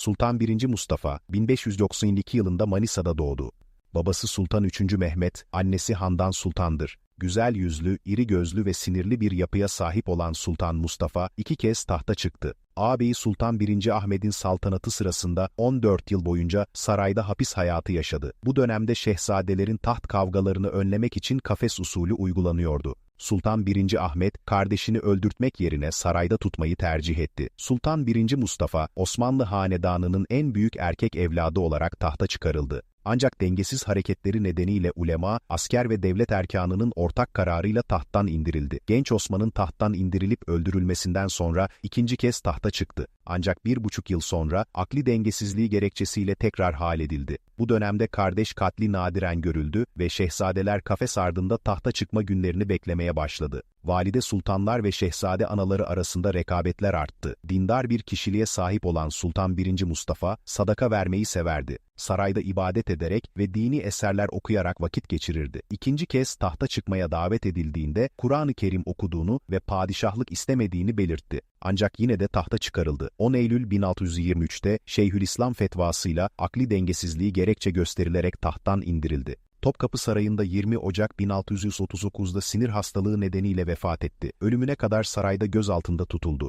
Sultan 1. Mustafa, 1592 yılında Manisa'da doğdu. Babası Sultan 3. Mehmet, annesi Handan Sultan'dır. Güzel yüzlü, iri gözlü ve sinirli bir yapıya sahip olan Sultan Mustafa iki kez tahta çıktı. Ağabeyi Sultan 1. Ahmet'in saltanatı sırasında 14 yıl boyunca sarayda hapis hayatı yaşadı. Bu dönemde şehzadelerin taht kavgalarını önlemek için kafes usulü uygulanıyordu. Sultan 1. Ahmet, kardeşini öldürtmek yerine sarayda tutmayı tercih etti. Sultan 1. Mustafa, Osmanlı hanedanının en büyük erkek evladı olarak tahta çıkarıldı. Ancak dengesiz hareketleri nedeniyle ulema, asker ve devlet erkanının ortak kararıyla tahttan indirildi. Genç Osman'ın tahttan indirilip öldürülmesinden sonra ikinci kez tahta çıktı. Ancak bir buçuk yıl sonra akli dengesizliği gerekçesiyle tekrar hal edildi. Bu dönemde kardeş katli nadiren görüldü ve şehzadeler kafes ardında tahta çıkma günlerini beklemeye başladı. Valide sultanlar ve şehzade anaları arasında rekabetler arttı. Dindar bir kişiliğe sahip olan Sultan 1. Mustafa, sadaka vermeyi severdi. Sarayda ibadet ederek ve dini eserler okuyarak vakit geçirirdi. İkinci kez tahta çıkmaya davet edildiğinde Kur'an-ı Kerim okuduğunu ve padişahlık istemediğini belirtti. Ancak yine de tahta çıkarıldı. 10 Eylül 1623'te Şeyhülislam fetvasıyla akli dengesizliği gerekçe gösterilerek tahttan indirildi. Topkapı Sarayı'nda 20 Ocak 1639'da sinir hastalığı nedeniyle vefat etti. Ölümüne kadar sarayda gözaltında tutuldu.